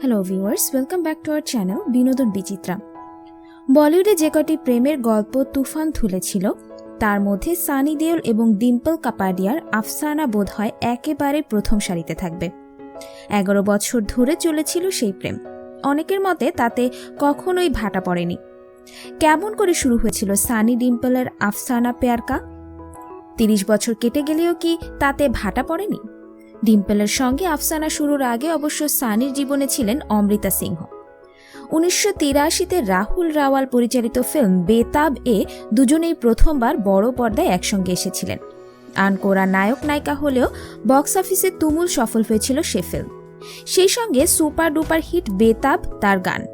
Hello viewers welcome back to our channel Binodon Bichitra বলিউডে যে কটি প্রেমের গল্প তুফান তুলেছিল তার মধ্যে সানি দেওল এবং ডিম্পল কাপাডিয়ার আফসানা বোধ হয় একেবারে প্রথম সারিতে থাকবে। এগারো বছর ধরে চলেছিল সেই প্রেম। অনেকের মতে তাতে কখনোই ভাটা পড়েনি। কেমন করে শুরু হয়েছিল সানি ডিম্পলের আফসানা পেয়ারকা? তিরিশ বছর কেটে গেলেও কি তাতে ভাটা পড়েনি? ডিম্পলের সঙ্গে আফসানা শুরুর আগে অবশ্য সানির জীবনে ছিলেন অমৃতা সিংহ। উনিশশো তিরাশিতে রাহুল রাওয়াল পরিচালিত ফিল্ম বেতাব এ দুজনেই প্রথমবার বড় পর্দায় একসঙ্গে এসেছিলেন। আনকোরা নায়ক নায়িকা হলেও বক্স অফিসে তুমুল সফল হয়েছিল সে ফিল্ম। সেই সঙ্গে সুপার ডুপার হিট বেতাব তার গান।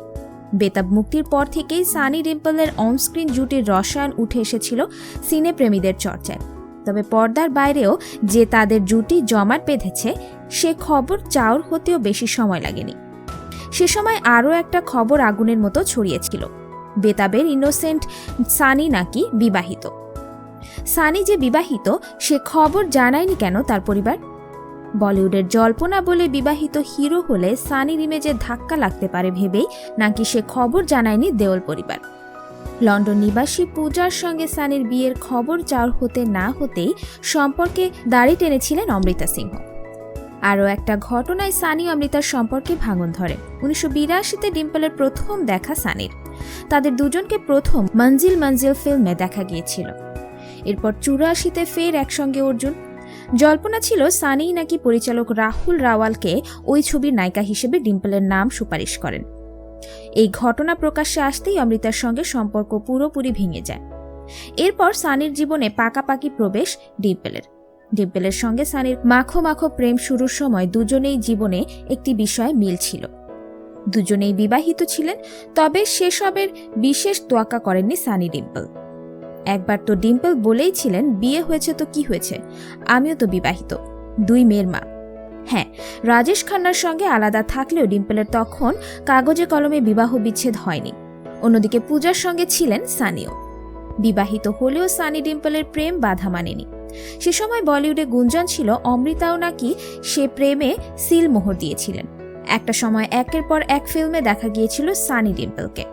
বেতাব মুক্তির পর থেকেই সানি ডিম্পলের অনস্ক্রিন জুটির রসায়ন উঠে এসেছিল সিনেপ্রেমীদের চর্চায়। তবে পর্দার বাইরেও যে তাদের জুটি জমাট বেঁধেছে, সে খবর চাউর হতেও বেশি সময় লাগেনি। সে সময় আরও একটা খবর আগুনের মতো ছড়িয়েছিল। বেতাবের ইনোসেন্ট সানি নাকি বিবাহিত। সানি যে বিবাহিত, সে খবর জানায়নি কেন তার পরিবার? বলিউডের জল্পনা বলে বিবাহিত হিরো হলে সানির ইমেজে ধাক্কা লাগতে পারে ভেবেই নাকি সে খবর জানায়নি দেওল পরিবার। লন্ডন নিবাসী পূজার সঙ্গে সানির বিয়ের খবর চাওর হতে না হতেই সম্পর্কে দাড়ি টেনেছিলেন অমৃতা সিংহ। আরও একটা ঘটনায় সানি অমৃতার সম্পর্কে ভাঙন ধরে। উনিশশো বিরাশিতে ডিম্পলের প্রথম দেখা সানির। তাদের দুজনকে প্রথম মঞ্জিল মঞ্জিল ফিল্মে দেখা গিয়েছিল। এরপর চুরাশিতে ফের একসঙ্গে অর্জুন। জল্পনা ছিল সানি নাকি পরিচালক রাহুল রাওয়ালকে ওই ছবির নায়িকা হিসেবে ডিম্পলের নাম সুপারিশ করেন। এই ঘটনা প্রকাশ্যে আসতেই অমৃতার সঙ্গে সম্পর্ক পুরোপুরি ভেঙে যায়। এরপর সানির জীবনে পাকাপাকি প্রবেশ ডিম্পলের। ডিম্পলের সঙ্গে সানির মাখো মাখো প্রেম শুরুর সময় দুজনেই জীবনে একটি বিষয়ে মিল ছিল। দুজনেই বিবাহিত ছিলেন, তবে সেসবের বিশেষ তোয়াক্কা করেননি সানি ডিম্পল। একবার তো ডিম্পল বলেই ছিলেন, বিয়ে হয়েছে তো কি হয়েছে? আমিও তো বিবাহিত। দুই মেয়ের মা। হ্যাঁ রাজেশ খান্নার সঙ্গে আলাদা থাকলেও ডিম্পলের তখন কাগজে কলমে বিবাহ বিচ্ছেদ হয়নি। অন্যদিকে পূজার সঙ্গে ছিলেন সানিও। বিবাহিত হলেও সানি ডিম্পলের প্রেম বাধা মানেনি। সে সময় বলিউডে গুঞ্জন ছিল, অমৃতাও নাকি সে প্রেমে সিল মোহর দিয়েছিলেন। একটা সময় একের পর এক ফিল্মে দেখা গিয়েছিল সানি ডিম্পলকে।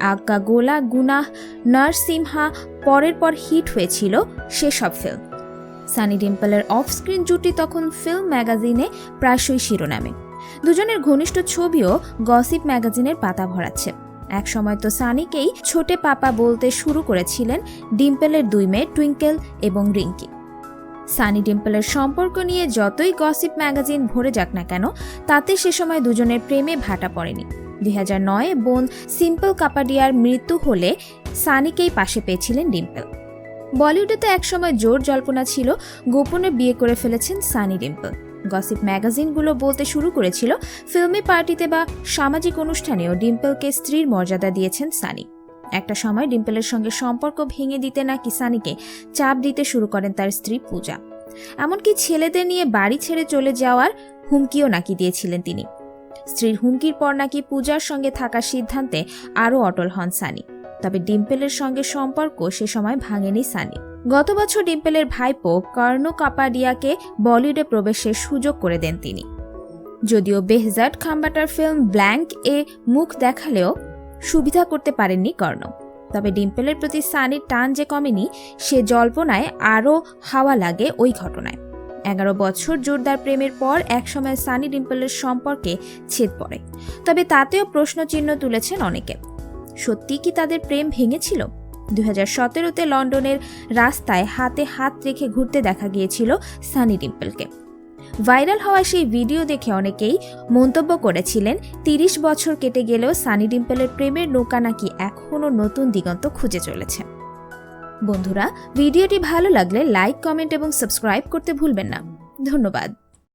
আজ্ঞা গোলা, গুনাহ, নরসিমহা, পরের পর হিট হয়েছিল সেসব ফিল্ম। সানি ডিম্পলের অফ স্ক্রিন জুটি তখন ফিল্ম ম্যাগাজিনে প্রায়শই শিরোনামে। দুজনের ঘনিষ্ঠ ছবিও গসিপ ম্যাগাজিনের পাতা ভরাচ্ছে। এক সময় তো সানিকেই ছোটে পাপা বলতে শুরু করেছিলেন ডিম্পলের দুই মেয়ে টুইঙ্কেল এবং রিঙ্কি। সানি ডিম্পলের সম্পর্ক নিয়ে যতই গসিপ ম্যাগাজিন ভরে যাক না কেন, তাতে সে সময় দুজনের প্রেমে ভাটা পড়েনি। দুই হাজার নয়ে বোন সিম্পল কাপাডিয়ার মৃত্যু হলে সানিকেই পাশে পেয়েছিলেন ডিম্পল। বলিউডে তো একসময় জোর জল্পনা ছিল গোপনে বিয়ে করে ফেলেছেন সানি ডিম্পল গসিপ ম্যাগাজিনগুলো বলতে শুরু করেছিল, ফিল্মি পার্টিতে বা সামাজিক অনুষ্ঠানেও ডিম্পলকে স্ত্রীর মর্যাদা দিয়েছেন সানি। একটা সময় ডিম্পলের সঙ্গে সম্পর্ক ভেঙে দিতে নাকি সানিকে চাপ দিতে শুরু করেন তার স্ত্রী পূজা। এমনকি ছেলেদের নিয়ে বাড়ি ছেড়ে চলে যাওয়ার হুমকিও নাকি দিয়েছিলেন তিনি। স্ত্রীর হুমকির পর নাকি পূজার সঙ্গে থাকার সিদ্ধান্তে আরও অটল হন সানি। তবে ডিম্পলের সঙ্গে সম্পর্ক সে সময় ভাঙেনি সানি। গত বছর ডিম্পলের ভাইপো কর্ণ কাপাডিয়াকে বলিউডে প্রবেশের সুযোগ করে দেন তিনি। যদিও বেহজাদ খাম্বাটার ফিল্ম ব্ল্যাঙ্ক এ মুখ দেখালেও সুবিধা করতে পারেননি কর্ণ। তবে ডিম্পলের প্রতি সানির টান যে কমেনি, সে জল্পনায় আরও হাওয়া লাগে ওই ঘটনায়। এগারো বছর জোরদার প্রেমের পর একসময় সানি ডিম্পলের সম্পর্কে ছেদ পড়ে। তবে তাতেও প্রশ্নচিহ্ন তুলেছেন অনেকে। সত্যি কি তাদের প্রেম ভেঙেছিল? দুই হাজার সতেরোতে লন্ডনের রাস্তায় হাতে হাত রেখে ঘুরতে দেখা গিয়েছিল সানি ডিম্পলকে। ভাইরাল হওয়া সেই ভিডিও দেখে অনেকেই মন্তব্য করেছিলেন, তিরিশ বছর কেটে গেলেও সানি ডিম্পলের প্রেমের নৌকা নাকি এখনও নতুন দিগন্ত খুঁজে চলেছে। বন্ধুরা, ভিডিওটি ভালো লাগলে লাইক, কমেন্ট এবং সাবস্ক্রাইব করতে ভুলবেন না। ধন্যবাদ।